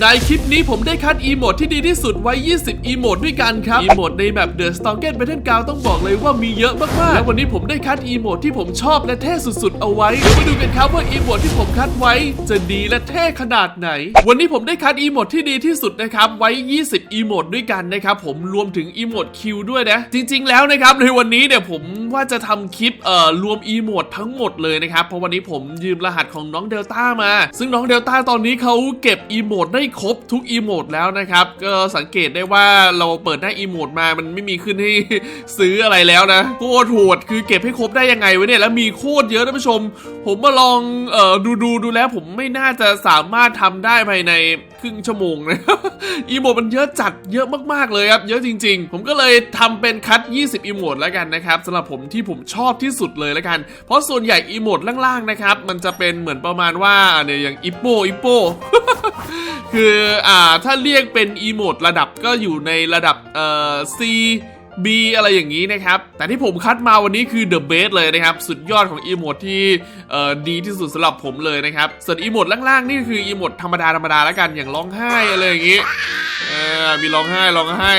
ในคลิปนี้ผมได้คัดอีโมดที่ดีที่สุดไว้ 20 อีโมดด้วยกันครับ อีโมดในแบบ The s t o n g e n Battleground ต้องบอกเลยว่ามีเยอะมากๆ และวันนี้ผมได้คัดอีโมดที่ผมชอบและเท่สุดๆ เอาไว้ เดี๋ยวมาดูกันครับว่าอีโมดที่ผมคัดไว้ จะดีและเท่ขนาดไหน วันนี้ผมได้คัดอีโมดที่ดีที่สุดนะครับไว้ 20 อีโมดด้วยกันนะครับผมรวมถึงอีโมดคิวด้วยนะ จริง ๆ แล้วนะครับในวันนี้เนี่ยผมว่าจะทำคลิปเอ่อรวมอีโมดทั้งหมดเลยนะครับ เพราะวันนี้ผมยืมรหัสของน้องเดลต้ามา ซึ่งน้องเดลต้าตอนนี้เขาเก็บอีโมดได้ครบทุกอีโมดแล้วนะครับ ก็สังเกตได้ว่าเราเปิดหน้าอีโมดมามันไม่มีขึ้นให้ซื้ออะไรแล้วนะโคตรโหดคือเก็บให้ครบได้ยังไงวะเนี่ยแล้วมีโคตรเยอะท่านผู้ชม ผมมาลองเอ่อดูดูดูแล้วผมไม่น่าจะสามารถทำได้ภายใน รึ่งชั่วโมงนะอีโมดมันเยอะจัดเยอะมากๆเลยครับ เยอะจริง ๆ ผมก็เลยทำเป็นคัด 20อีโมดแล้วกันนะครับสำหรับผมที่ผมชอบที่สุดเลยแล้วกัน เพราะส่วนใหญ่อีโมดล่างๆนะครับมันจะเป็นเหมือนประมาณว่าเนี่ยอย่างอิปโปอิปโปคืออ่าถ้าเรียกเป็นอีโมดระดับก็อยู่ในระดับเอ่อ C B อะไรอย่างนี้นะครับ แต่ที่ผมคัดมาวันนี้คือ The Best เลยนะครับ สุดยอดของอีโมดที่ดีที่สุดสำหรับผมเลยนะครับ ส่วนอีโมดล่างๆ นี่คืออีโมดธรรมดาธรรมดาแล้วกันอย่างร้องไห้อะไรอย่างนี้ มีร้องไห้ร้องไห้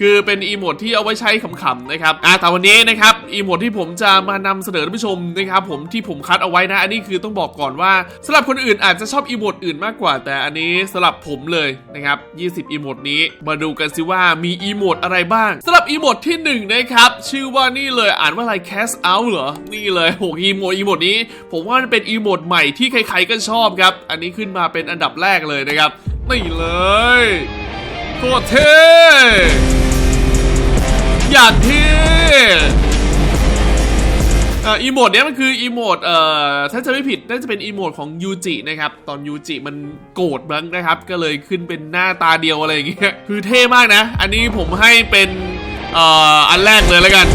คือเป็นอีโมดที่เอาไว้ใช้ขำๆนะครับอ่าแต่วันนี้นะครับอีโมดที่ผมจะมานำเสนอท่านผู้ชมนะครับผมที่ผมคัดเอาไว้นะ อันนี้คือต้องบอกก่อนว่าสำหรับคนอื่นอาจจะชอบอีโมดอื่นมากกว่า แต่อันนี้สำหรับผมเลยนะครับ 20อีโมดนี้ มาดูกันสิว่ามีอีโมดอะไรบ้างสำหรับอีโมดที่หนึ่งนะครับชื่อว่านี่เลยอ่านว่าอะไร cast out เหรอนี่เลยโหอีโมดอีโมดนี้ ผมว่ามันเป็นอีโมดใหม่ที่ใครๆก็ชอบครับอันนี้ขึ้นมาเป็นอันดับแรกเลยนะครับ นี่เลยโคตรเท่อย่างที่เอ่ออีโมดเนี้ยมันคืออีโมดเอ่อถ้าจะไม่ผิดน่าจะเป็นอีโมดของยูจินะครับ ตอนยูจิมันโกรธบ้างนะครับ ก็เลยขึ้นเป็นหน้าตาเดียวอะไรอย่างเงี้ยคือเท่มากนะ อันนี้ผมให้เป็นเอ่ออันแรกเลยแล้วกัน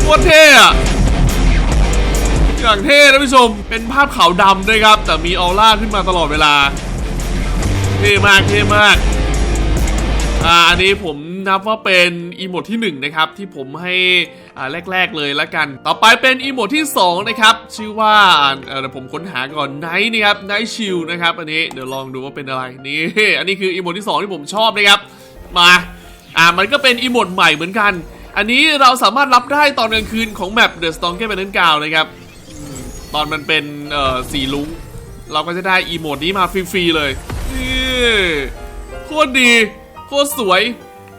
โคตรเท่อะอย่างเท่นะผู้ชมเป็นภาพขาวดำด้วยครับ แต่มีออร่าขึ้นมาตลอดเวลา ท่มากเท่มากอ่าอันนี้ผมนับว่าเป็นอีโมดที่ 1 นะครับ ที่ผมให้อ่าแรก ๆ เลยละกัน ต่อไปเป็นอีโมดที่ 2 นะครับ ชื่อว่าเดี๋ยวผมค้นหาก่อนไนท์นี่ครับไนท์ชิลนะครับอันนี้เดี๋ยวลองดูว่าเป็นอะไรนี่อันนี้คืออีโมดที่ 2 ที่ผมชอบนะครับมาอ่ามันก็เป็นอีโมดใหม่เหมือนกัน อันนี้เราสามารถรับได้ตอนกลางคืนของแมป The Storm แค่เป็นนั้นกาวนะครับตอนมันเป็นเอ่อสีลุ้งเราก็จะได้อีโมดนี้มาฟรีๆเลย นี่โคตรดี โคตรสวย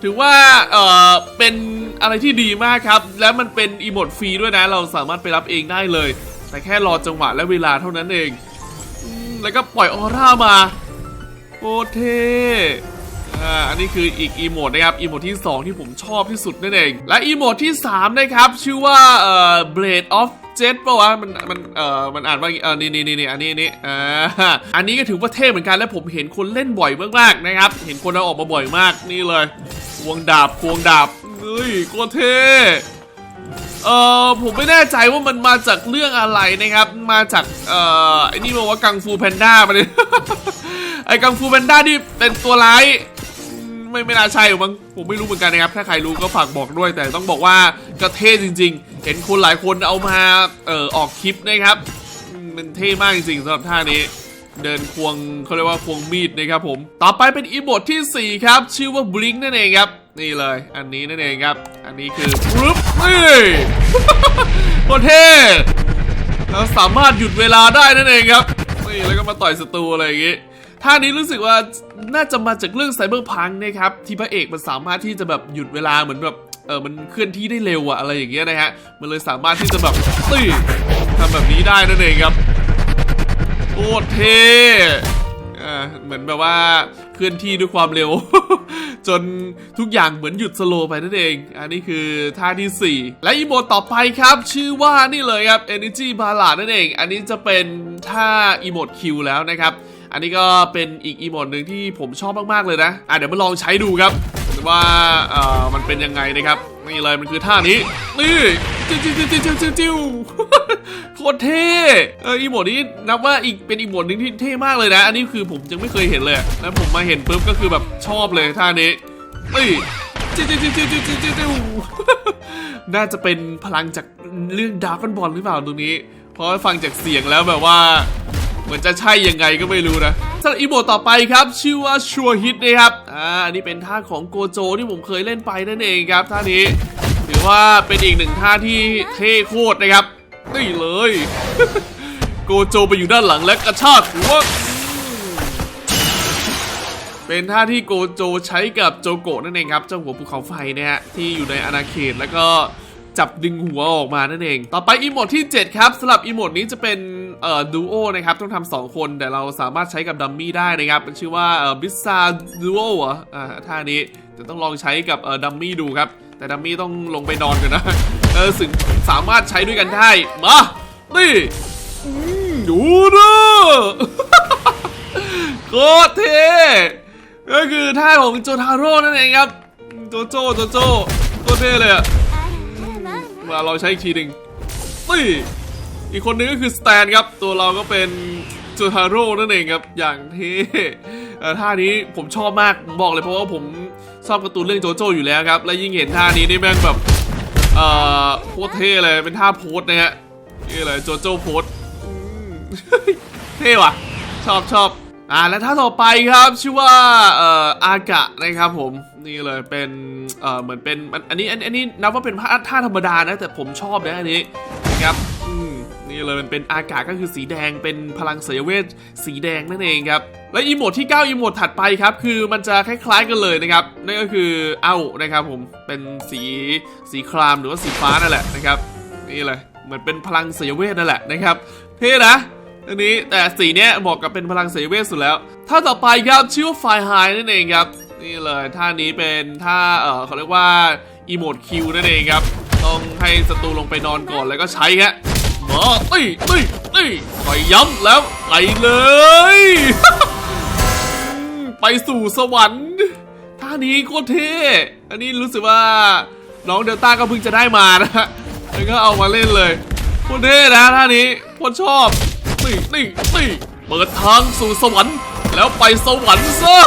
ถือว่าเอ่อเป็นอะไรที่ดีมากครับ แล้วมันเป็นอีโมดฟรีด้วยนะ เราสามารถไปรับเองได้เลย แต่แค่รอจังหวะและเวลาเท่านั้นเองอแล้วก็ปล่อยออร่ามาโคตรเทอ่าอันนี้คืออีกอีโมดนะครับอีโมดที่ 2 ที่ผมชอบที่สุดนั่นเอง และอีโมดที่ 3 นะครับ ชื่อว่าเอ่อ Blade of Jet ปะวะมันมันเอ่อมันอ่านว่าเออนี่นี่นี่อันนี้นี่อ่าอันนี้ก็ถือว่าเท่เหมือนกันและผมเห็นคนเล่นบ่อยมากๆนะครับ เห็นคนเอาออกมาบ่อยมากนี่เลยควงดาบควงดาบเฮ้ยโคตรเท่เออผมไม่แน่ใจว่ามันมาจากเรื่องอะไรนะครับ มาจากเอ่อไอ้นี่บอกว่ากังฟูแพนด้ามาเลยไอ้กังฟูแพนด้านี่เป็นตัวร้ายไม่ไม่น่าใช่หรอมั้งผมไม่รู้เหมือนกันนะครับ ถ้าใครรู้ก็ฝากบอกด้วย แต่ต้องบอกว่ากระเท่จริง ๆ เห็นคนหลายคนเอามาเออออกคลิปนะครับมันเท่มากจริงๆสำหรับท่านี้ เดินควงเขาเรียกว่าควงมีดนะครับผม ต่อไปเป็นอีโมดที่ 4 ครับ ชื่อว่าบลิงนั่นเองครับ นี่เลย อันนี้นั่นเองครับ อันนี้คือปึ๊บนี่โคตรเท่เราสามารถหยุดเวลาได้นั่นเองครับนี่แล้วก็มาต่อยศัตรูอะไรอย่างงี้ท่านี้รู้สึกว่าน่าจะมาจากเรื่องไซเบอร์พังนะครับ ที่พระเอกมันสามารถที่จะแบบหยุดเวลาเหมือนแบบ เออมันเคลื่อนที่ได้เร็วอะอะไรอย่างเงี้ยนะฮะมันเลยสามารถที่จะแบบตีทำแบบนี้ได้นั่นเองครับโคตรเท่เหมือนแบบว่าเคลื่อนที่ด้วยความเร็ว จนทุกอย่างเหมือนหยุดสโลว์ไปนั่นเอง อันนี้คือท่าที่ 4 และอีโมดต่อไปครับ ชื่อว่านี่เลยครับ Energy Ballad นั่นเอง อันนี้จะเป็นท่าอีโมดคิวแล้วนะครับ อันนี้ก็เป็นอีกอีโมดหนึ่งที่ผมชอบมาก ๆ เลยนะ อะเดี๋ยวมาลองใช้ดูครับ ว่าเอ่อมันเป็นยังไงนะครับนี่เลยมันคือท่านี้นี่จิ้วจิ้วจิ้วจิ้วจิ้วโคตรเท่เอออีโมดนี้นับว่าอีกเป็นอีโมดหนึ่งที่เท่มากเลยนะ อันนี้คือผมยังไม่เคยเห็นเลยแล้วผมมาเห็นปุ๊บก็คือแบบชอบเลยท่านี้นี่จิ้วจิ้วจิ้วจิ้วจิ้วจิ้วน่าจะเป็นพลังจากเรื่องดาร์กบอลหรือเปล่าตรงนี้ เพราะฟังจากเสียงแล้วแบบว่า เหมือนจะใช่ยังไงก็ไม่รู้นะ สำหรับอีโมต่อไปครับชื่อว่าชัวฮิตนะครับอ่าอันนี้เป็นท่าของโกโจที่ผมเคยเล่นไปนั่นเองครับท่านี้ ถือว่าเป็นอีกหนึ่งท่าที่เท่โคตรนะครับนี่เลย โกโจไปอยู่ด้านหลังและกระชากหัวเป็นท่าที่โกโจใช้กับโจโกะนั่นเองครับเจ้าหัวภูเขาไฟเนี่ยฮะที่อยู่ในอาณาเขตแล้วก็ จับดึงหัวออกมานั่นเอง ต่อไปอีโมดที่ 7 ครับสำหรับอีโมดนี้จะเป็นเอ่อดูโอนะครับต้องทำสองคนแต่เราสามารถใช้กับดัมมี่ได้นะครับ มันชื่อว่าเอ่อบิซาดูโออะอ่าท่านี้จะต้องลองใช้กับเอ่อดัมมี่ดูครับ แต่ดัมมี่ต้องลงไปนอนกันนะเออสึงสามารถใช้ด้วยกันได้ มานี่อืมดูนะโคตรเท่ก็คือท่าของโจทาโร่นั่นเองครับ โจโจโจโจโคตรเท่เลยอะ เราใช้อีกทีหนึ่งนี่อีกคนนึงก็คือสแตนครับ ตัวเราก็เป็นโจทาโร่นั่นเองครับ อย่างท่เอ่ท่านี้ผมชอบมากผมบอกเลยเพราะว่าผมชอบการ์ตูนเรื่องโจโจอยู่แล้วครับ และยิ่งเห็นท่านี้นี่แม่งแบบเอ่อโคตรเท่เลยเป็นท่าโพสนะฮะนี่เลยโจโจโพสเท่ว่ะ ชอบชอบ อ่าและท่าต่อไปครับชื่อว่าเอ่ออากะนะครับผมนี่เลยเป็นเอ่อเหมือนเป็นอันนี้อันนี้นับว่าเป็นท่าธรรมดานะแต่ผมชอบนะอันนี้นะครับอืมนี่เลยมันเป็นอากะก็คือสีแดงเป็นพลังเสยเวทสีแดงนั่นเองครับและอีโมดที่9อีโมดถัดไปครับคือมันจะคล้ายๆกันเลยนะครับนั่นก็คือเอ้านะครับผมเป็นสีสีครามหรือว่าสีฟ้านั่นแหละนะครับนี่เลยเหมือนเป็นพลังเสยเวทนั่นแหละนะครับเท่นะ อันนี้แต่สีเนี้ยเหมาะกับเป็นพลังเสยเวทสุดแล้วท่าต่อไปครับชื่อว่าไฟไฮนั่นเองครับ นี่เลยท่านี้เป็นท่าเออเขาเรียกว่าอีโมดคิวนั่นเองครับ ต้องให้ศัตรูลงไปนอนก่อนแล้วก็ใช้ฮะมาตีตีตีไปย้ำแล้วไปเลย ไปสู่สวรรค์ท่านี้โคตรเท่อันนี้รู้สึกว่าน้องเดลต้าก็เพิ่งจะได้มานะฮะแล้วก็เอามาเล่นเลยโคตรเท่นะท่านี้โคตรชอบ นี่นี่นี่เปิดทางสู่สวรรค์ แล้วไปสวรรค์ซะ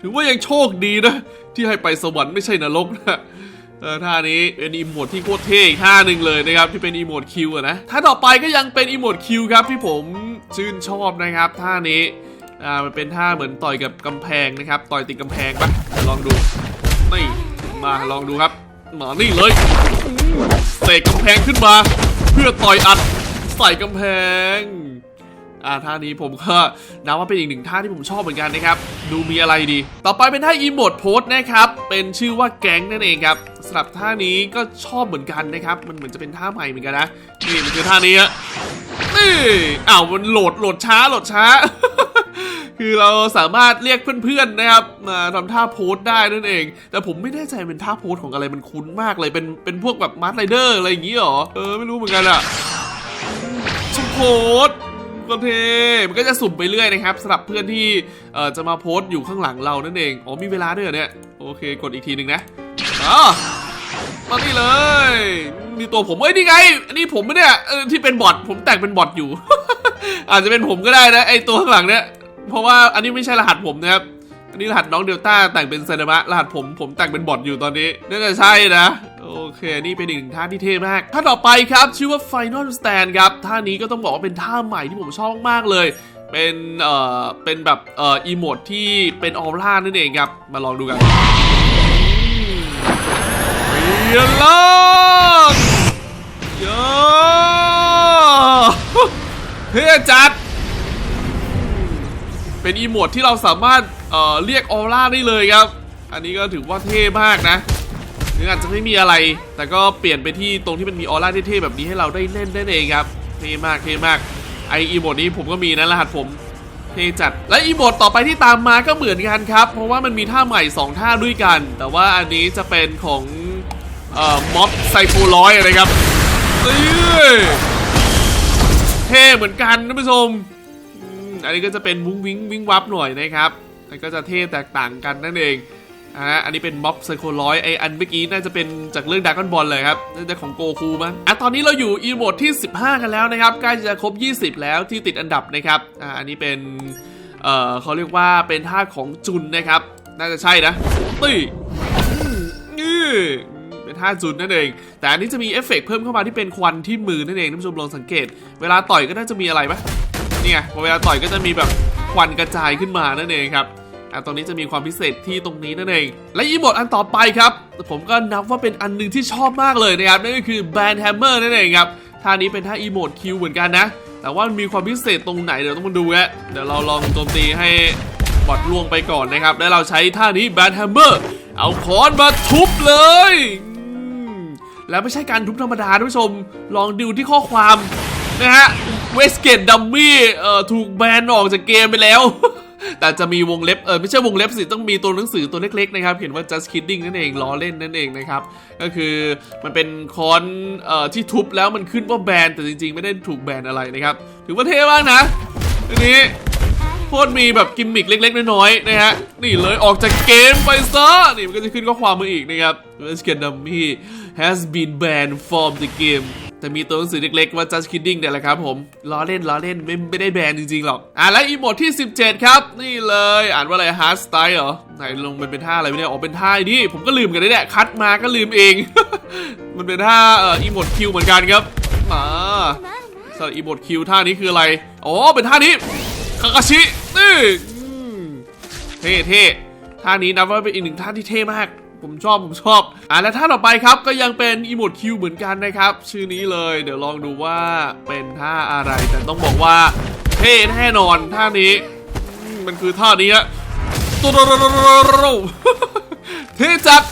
ถือว่ายังโชคดีนะ ที่ให้ไปสวรรค์ไม่ใช่นรกนะท่านี้เป็นอีโมดที่โคตรเท่อีกท่าหนึ่งเลยนะครับ ที่เป็นอีโมดคิวอะนะท่าต่อไปก็ยังเป็นอีโมดคิวครับที่ผมชื่นชอบนะครับ ท่านี้อ่ามันเป็นท่าเหมือนต่อยกับกำแพงนะครับ ต่อยติดกำแพงปะลองดูนี่มาลองดูครับมานี่เลยเสกกำแพงขึ้นมา เพื่อต่อยอัด ใส่กำแพงอ่าท่านี้ผมก็นับว่าเป็นอีกหนึ่งท่าที่ผมชอบเหมือนกันนะครับ ดูมีอะไรดี ต่อไปเป็นท่าอีโมดโพสนะครับ เป็นชื่อว่าแก๊งนั่นเองครับสำหรับท่านี้ก็ชอบเหมือนกันนะครับ มันเหมือนจะเป็นท่าใหม่เหมือนกันนะ นี่มันคือท่านี้ฮะนี่อ้าวมันโหลดโหลดช้าโหลดช้า คือเราสามารถเรียกเพื่อนๆนะครับมาทำท่าโพสได้นั่นเอง แต่ผมไม่แน่ใจเป็นท่าโพสของอะไรมันคุ้นมากเลยเป็นเป็นพวกแบบมาร์ไรเดอร์อะไรอย่างงี้หรอเออไม่รู้เหมือนกันอะ โพสก็เทมันก็จะสุ่มไปเรื่อยนะครับสำหรับเพื่อนที่เอ่อจะมาโพสอยู่ข้างหลังเรานั่นเองอ๋อมีเวลาด้วยเหรอเนี่ยโอเคกดอีกทีหนึ่งนะอ๋อมานี่เลยมีตัวผมเอ้ยนี่ไงอันนี้ผมไม่เนี่ยที่เป็นบอทผมแต่งเป็นบอทอยู่ อาจจะเป็นผมก็ได้นะไอตัวข้างหลังเนี่ยเพราะว่าอันนี้ไม่ใช่รหัสผมนะครับอันนี้รหัสน้องเดลต้าแต่งเป็นไซนามะรหัสผมผมแต่งเป็นบอทอยู่ตอนนี้น่าจะใช่นะ โอเคนี่เป็นอีกหนึ่งท่าที่เท่มากท่าต่อไปครับ ชื่อว่า Final Stand ครับท่านี้ก็ต้องบอกว่าเป็นท่าใหม่ที่ผมชอบมากเลยเป็น เอ่อ เป็นแบบ เอ่อ อีโมดที่เป็นออร่านั่นเองครับ มาลองดูกันเปลี่ยนล่างเยอะเท่จัด เป็นอีโมดที่เราสามารถ เอ่อ เรียกออร่าได้เลยครับ อันนี้ก็ถือว่าเท่มากนะ ถึงอาจจะไม่มีอะไร แต่ก็เปลี่ยนไปที่ตรงที่มันมีออร่าเท่ๆแบบนี้ให้เราได้เล่นได้เองครับเท่มากเท่มากไออีโมดนี้ผมก็มีนะรหัสผมเท่จัดและอีโมดต่อไปที่ตามมาก็เหมือนกันครับ เพราะว่ามันมีท่าใหม่ 2 ท่าด้วยกัน แต่ว่าอันนี้จะเป็นของเอ่อม็อบไซโคร้อยนะครับเอ้ยเท่เหมือนกันท่านผู้ชมอืมอันนี้ก็จะเป็นวุ้งวิ้งวิ้งวับหน่อยนะครับแต่ก็จะเท่แตกต่างกันนั่นเอง อ่าอันนี้เป็นม็อบไซโคร้อยไออันเมื่อกี้น่าจะเป็นจากเรื่องดากอนบอลเลยครับน่าจะของโกคูมั้งอะตอนนี้เราอยู่อีโมดที่ 15 กันแล้วนะครับใกล้จะครบ 20 แล้วที่ติดอันดับนะครับอ่าอันนี้เป็นเอ่อเขาเรียกว่าเป็นท่าของจุนนะครับ น่าจะใช่นะตีอืมอือเป็นท่าจุนนั่นเอง แต่อันนี้จะมีเอฟเฟกต์เพิ่มเข้ามาที่เป็นควันที่มือนั่นเองท่านผู้ชมลองสังเกต เวลาต่อยก็น่าจะมีอะไรปะเนี่ยพอเวลาต่อยก็จะมีแบบควันกระจายขึ้นมานั่นเองครับ อะตรงนี้จะมีความพิเศษที่ตรงนี้นั่นเอง และอีโมดอันต่อไปครับ ผมก็นับว่าเป็นอันหนึงที่ชอบมากเลยนะครับ นั่นก็คือแบนแฮมเมอร์นั่นเองครับ ท่านี้เป็นท่าอีโมดคิวเหมือนกันนะ แต่ว่ามันมีความพิเศษตรงไหนเดี๋ยวต้องมาดูฮะเดี๋ยวเราลองโจมตีให้บอดล่วงไปก่อนนะครับ แล้วเราใช้ท่านี้แบนแฮมเมอร์ เอาค้อนมาทุบเลย แล้วไม่ใช่การทุบธรรมดาท่านผู้ชม ลองดูที่ข้อความนะฮะ เวสเกตดัมมี่เอ่อถูกแบนออกจากเกมไปแล้ว แต่จะมีวงเล็บเออไม่ใช่วงเล็บสิต้องมีตัวหนังสือตัวเล็กๆนะครับเขียนว่า just kidding นั่นเองล้อเล่นนั่นเองนะครับ ก็คือมันเป็นคอนเอ่อที่ทุบแล้วมันขึ้นว่าแบนแต่จริงๆ ไม่ได้ถูกแบนอะไรนะครับถือว่าเท่มากนะทีนี้โคตรมีแบบกิมมิกเล็ก ๆ น้อยๆนะฮะนี่เลยออกจากเกมไปซะนี่มันก็จะขึ้นข้อความมาอีกนะครับ Let's get dummy has been banned from the game แต่มีตัวหนังสือเล็กๆว่า just kidding เนี่ยแหละครับผมล้อเล่นล้อเล่นไม่ไม่ได้แบนจริงๆหรอกอะและอีโมดที่ 17 ครับ นี่เลยอ่านว่าอะไร hard style เหรอไหนลงมันเป็นท่าอะไรวะเนี่ยอ๋อเป็นท่านี่ผมก็ลืมกันได้แหละคัดมาก็ลืมเอง มันเป็นท่าเอ่ออีโมดคิวเหมือนกันครับมาสำหรับอีโมดคิวท่านี้คืออะไรอ๋อเป็นท่านี้คากาชินี่เท่เท่ท่านี้นับว่าเป็นอีกหนึ่งท่าที่เท่มาก ผมชอบผมชอบอะและท่าต่อไปครับก็ยังเป็นอีโมดคิวเหมือนกันนะครับ ชื่อนี้เลยเดี๋ยวลองดูว่าเป็นท่าอะไรแต่ต้องบอกว่าเท่แน่นอนท่านี้มันคือท่านี้ฮะตุ๊ดเท่จัด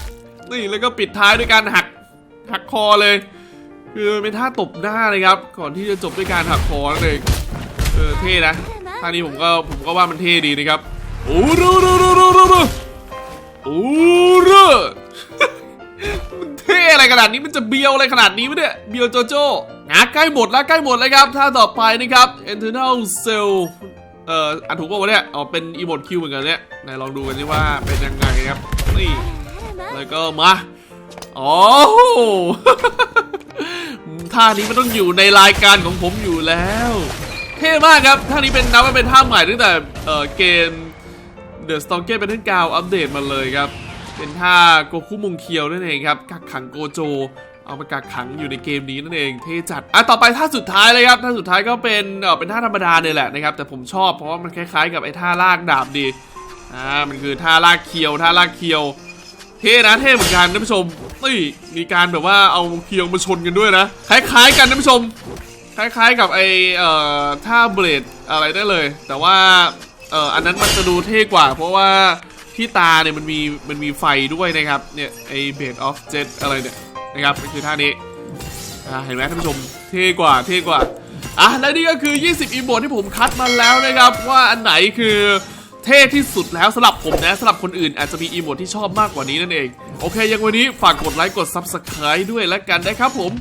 นี่แล้วก็ปิดท้ายด้วยการหักหักคอเลย คือเป็นท่าตบหน้าเลยครับก่อนที่จะจบด้วยการหักคอนั่นเองเออเท่นะท่านี้ผมก็ผมก็ว่ามันเท่ดีนะครับโอ้รูรูรูรูรูรูโอ้รูมันเท่อะไรขนาดนี้มันจะเบียวอะไรขนาดนี้วะเนี่ยเบียวโจโจ้นะใกล้หมดแล้วใกล้หมดแล้วครับท่าต่อไปนะครับ internal cell เอ่ออ่านถูกป่าวะเนี่ยอ๋อเป็นอีโมดคิวเหมือนกันเนี่ยไหนลองดูกันสิว่าเป็นยังไงครับนี่แล้วก็มาอ๋อท่านี้มันต้องอยู่ในรายการของผมอยู่แล้ว เท่มากครับท่านี้เป็นนับว่าเป็นท่าใหม่ตั้งแต่เอ่อเกม The s t o n k e r Battle 9อัปเดตมาเลยครับ เป็นท่าโกคุมุงเคียวนั่นเองครับกักขังโกโจ เอามากักขังอยู่ในเกมนี้นั่นเองเท่จัดอะต่อไปท่าสุดท้ายเลยครับท่าสุดท้ายก็เป็นเออเป็นท่าธรรมดาเนี่ยแหละนะครับแต่ผมชอบเพราะว่ามันคล้ายๆ กับไอ้ท่าลากดาบดีอ่ามันคือท่าลากเคียวท่าลากเคียว เท่นะเท่เหมือนกันท่านผู้ชมนี่มีการแบบว่าเอาเคียวมาชนกันด้วยนะ คล้ายๆ กันท่านผู้ชม คล้ายๆ กับไอเอ่อท่าเบลดอะไรได้เลย แต่ว่า เอ่ออันนั้นมันจะดูเท่กว่า เพราะว่าที่ตาเนี่ยมันมีมันมีไฟด้วยนะครับ เนี่ยไอเบดออฟเจ็ตอะไรเนี่ยนะครับคือท่านี้เห็นไหมท่านผู้ชมเท่กว่าเท่กว่าอะและนี่ก็คือ 20 อีโมดที่ผมคัดมาแล้วนะครับ ว่าอันไหนคือเท่ที่สุดแล้วสำหรับผมนะสำหรับคนอื่นอาจจะมีอีโมดที่ชอบมากกว่านี้นั่นเอง โอเค ยังวันนี้ฝากกดไลค์กด Subscribe ด้วยแล้วกันนะครับผม